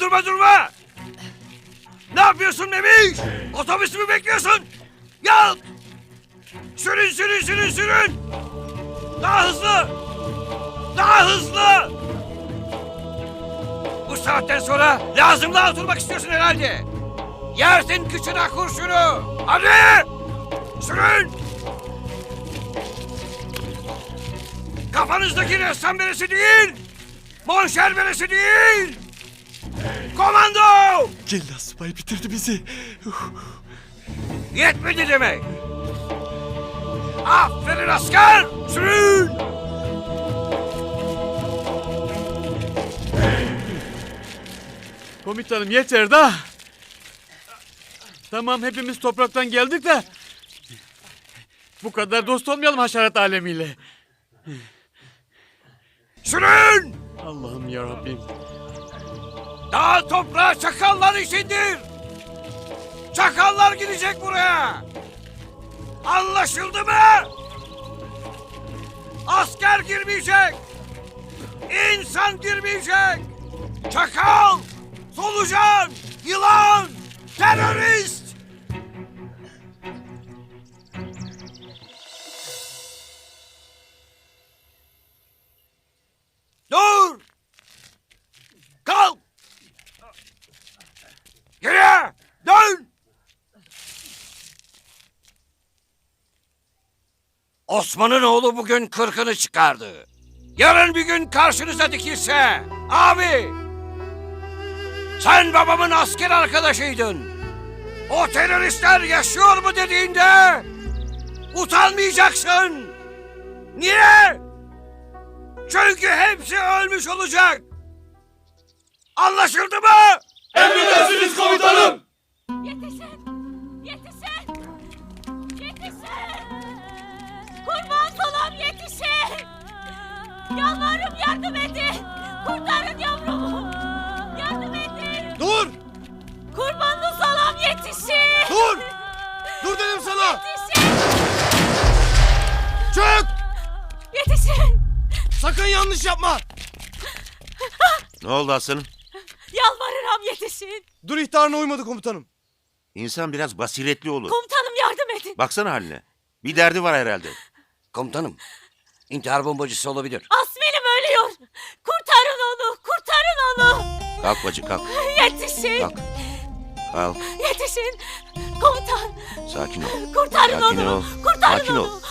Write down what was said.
Durma durma! Ne yapıyorsun Memiş? Otobüs mü bekliyorsun? Yal! Sürün sürün sürün sürün! Daha hızlı! Daha hızlı! Bu saatten sonra lazımlığa oturmak istiyorsun herhalde. Yersin kıçına kurşunu. Hadi! Sürün! Kafanızdaki ressam beresi değil! Monşer beresi değil! Komando! Cella subay bitirdi bizi. Yetmedi demek. Aferin asker! Sürün! Komutanım yeter da. Tamam hepimiz topraktan geldik de. Bu kadar dost olmayalım haşerat alemiyle. Sürün! Allah'ım ya Rabbim. Daha toprağa çakallar işindir. Çakallar gidecek buraya. Anlaşıldı mı? Asker girmeyecek. İnsan girmeyecek. Çakal, solucan, yılan, terörist. Osman'ın oğlu bugün kırkını çıkardı. Yarın bir gün karşınıza dikilse, abi! Sen babamın asker arkadaşıydın. O teröristler yaşıyor mu dediğinde utanmayacaksın. Niye? Çünkü hepsi ölmüş olacak. Anlaşıldı mı? Emredersiniz komutanım. Yalvarırım yardım edin! Kurtarın yavrumu! Yardım edin! Dur! Kurbanlı salam yetişin! Dur! Dur dedim sana! Yetişin! Çık! Yetişin! Sakın yanlış yapma! Ne oldu aslanım? Yalvarırım yetişin! Dur ihtarına uymadı komutanım. İnsan biraz basiretli olur. Komutanım yardım edin! Baksana haline. Bir derdi var herhalde. Komutanım, intihar bombacısı olabilir. Asmilim ölüyor! Kurtarın onu! Kurtarın onu! Kalk bacı kalk. Yetişin! Kalk. Kalk. Yetişin! Komutan! Sakin ol. Kurtarın Sakin onu! ol. Kurtarın Sakin onu! ol. Ne